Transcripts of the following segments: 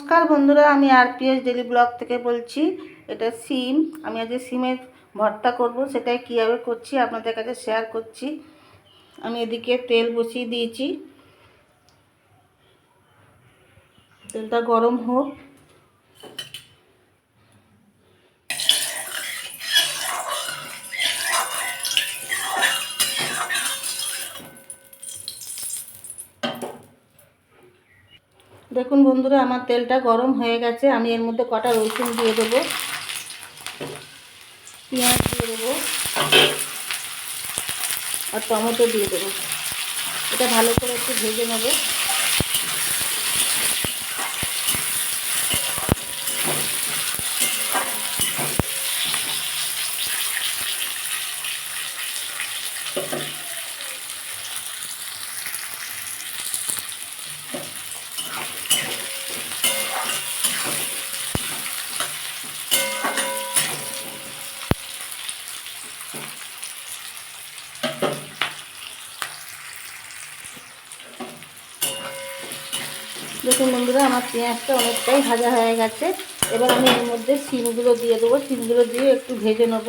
নমস্কার বন্ধুরা, আমি আরপিএস ডেলি ব্লগ থেকে বলছি, এটা সিম। আমি আজকে সিমের ভর্তা করব, সেটাই কীভাবে করছি আপনাদের কাছে শেয়ার করছি। আমি এদিকে তেল বসিয়ে দিয়েছি। তেলটা গরম হোক। দেখুন বন্ধুরা, আমার তেলটা গরম হয়ে গেছে। আমি এর মধ্যে কটা রসুন দিয়ে দেবো। পেঁয়াজ দিয়ে দেবো। আর টমেটো দিয়ে দেবো। এটা ভালো করে একটু ভেজে নেব। দেখুন বন্ধুরা, আমার পেঁয়াজটা অনেকটাই ভাজা হয়ে গেছে। এবার আমি এর মধ্যে সিমগুলো দিয়ে দেবো। সিমগুলো দিয়ে একটু ভেজে নেব।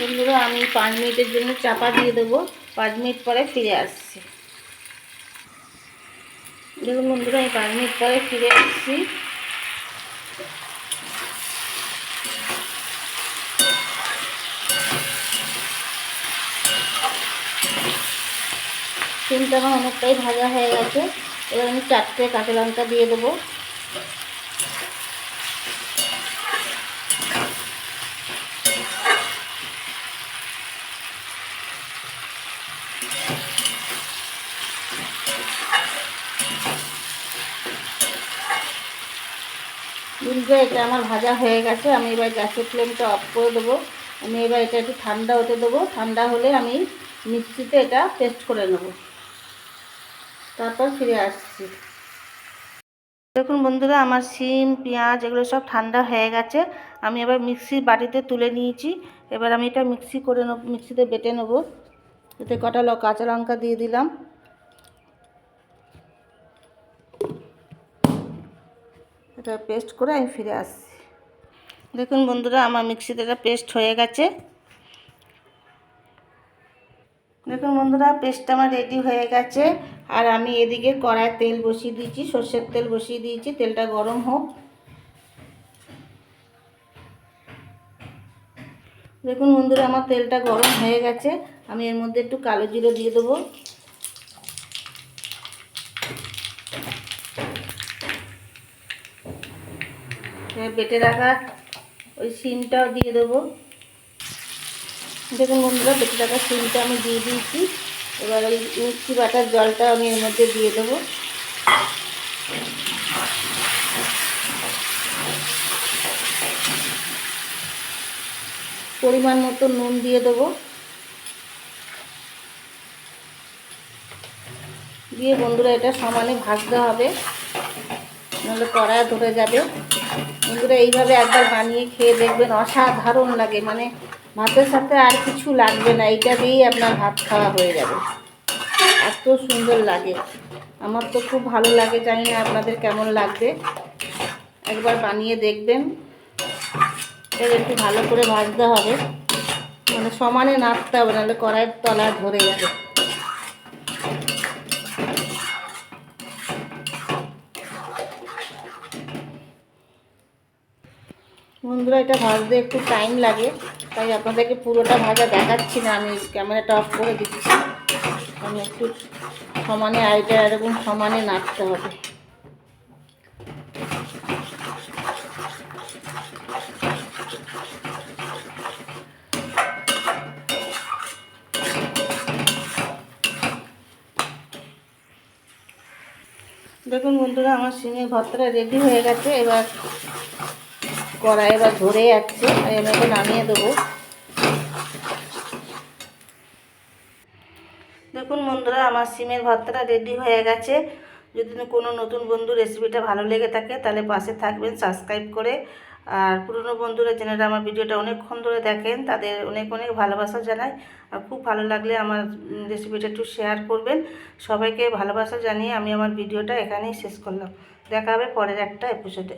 বন্ধুরা, আমি পাঁচ মিনিটের জন্য চাপা দিয়ে দেবো। পাঁচ মিনিট পরে ফিরে আসছি। দেখুন বন্ধুরা, আমি পাঁচ মিনিট পরে ফিরে আসছি। সিমটা আমার অনেকটাই ভাজা হয়ে গেছে। এবার আমি চারটে কাঁচা লঙ্কা দিয়ে দেবো। বন্ধুরা এটা আমার ভাজা হয়ে গেছে, আমি এবার গ্যাসের ফ্লেমটা অফ করে দেবো। আমি এবার এটা একটু ঠান্ডা হতে দেবো। ঠান্ডা হলে আমি মিক্সিতে এটা পেস্ট করে নেব। তারপর ফিরে আসছি। দেখুন বন্ধুরা, আমার সিম পেঁয়াজ এগুলো সব ঠান্ডা হয়ে গেছে। আমি এবার মিক্সির বাটিতে তুলে নিয়েছি। এবার আমি এটা মিক্সি করে নেব, মিক্সিতে বেটে নেব। এতে কটা ল কাঁচা লঙ্কা দিয়ে দিলাম। এটা পেস্ট করে আমি ফিরে আসছি। দেখুন বন্ধুরা, আমার মিক্সিতে এটা পেস্ট হয়ে গেছে। দেখুন বন্ধুরা, পেস্টটা আমার রেডি হয়ে গেছে। আর আমি এদিকে কড়ায় তেল বসিয়ে দিয়েছি, সর্ষের তেল বসিয়ে দিয়েছি, তেলটা গরম হোক। দেখুন বন্ধুরা, আমার তেলটা গরম হয়ে গেছে। আমি এর মধ্যে একটু কালো জিরে দিয়ে দেবো। বেটে রাখা ওই সিমটাও দিয়ে দেবো। দেখুন বন্ধুরা, বেটে রাখা সিমটা আমি দিয়ে দিয়েছি। এবার ওই মিষ্টি বাটার জলটা আমি এর মধ্যে দিয়ে দেবো। পরিমাণ মতো নুন দিয়ে দেবো। দিয়ে বন্ধুরা এটা সমানে ভাজতে হবে, নাহলে কড়ায় ধরে যাবে। বন্ধুরা, এইভাবে একবার বানিয়ে খেয়ে দেখবেন, অসাধারণ লাগে। মানে ভাতের সাথে আর কিছু লাগবে না, এইটা দিয়েই আপনার ভাত খাওয়া হয়ে যাবে। এত সুন্দর লাগে। আমার তো খুব ভালো লাগে, জানি না আপনাদের কেমন লাগবে। একবার বানিয়ে দেখবেন। এটা একটু ভালো করে ভাজতে হবে। মানে সমানে নাড়তে হবে, নাহলে কড়াইয়ের তলায় ধরে যাবে। বন্ধুরা, এটা ভাজতে একটু টাইম লাগে, তাই আপনাদেরকে পুরোটা ভাজা দেখাচ্ছি না, আমি ক্যামেরাটা অফ করে দিচ্ছি। আমি একটু সমানে আইটা, এরকম সমানে নাড়তে হবে। দেখুন বন্ধুরা, আমার সিমের ভর্তাটা রেডি হয়ে গেছে। এবার কড়াই এবার ধরে যাচ্ছে তাই আমি ওকে নামিয়ে দেবো। দেখুন বন্ধুরা, আমার সিমের ভর্তাটা রেডি হয়ে গেছে। যদি কোনো নতুন বন্ধু রেসিপিটা ভালো লেগে থাকে, তাহলে পাশে থাকবেন সাবস্ক্রাইব করে। আর পুরনো বন্ধুরা যেনারা আমার ভিডিওটা অনেকক্ষণ ধরে দেখেন, তাদের অনেক অনেক ভালোবাসা জানাই। আর খুব ভালো লাগলে আমার রেসিপিটা একটু শেয়ার করবেন। সবাইকে ভালোবাসা জানিয়ে আমি আমার ভিডিওটা এখানেই শেষ করলাম। দেখা হবে পরের একটা এপিসোডে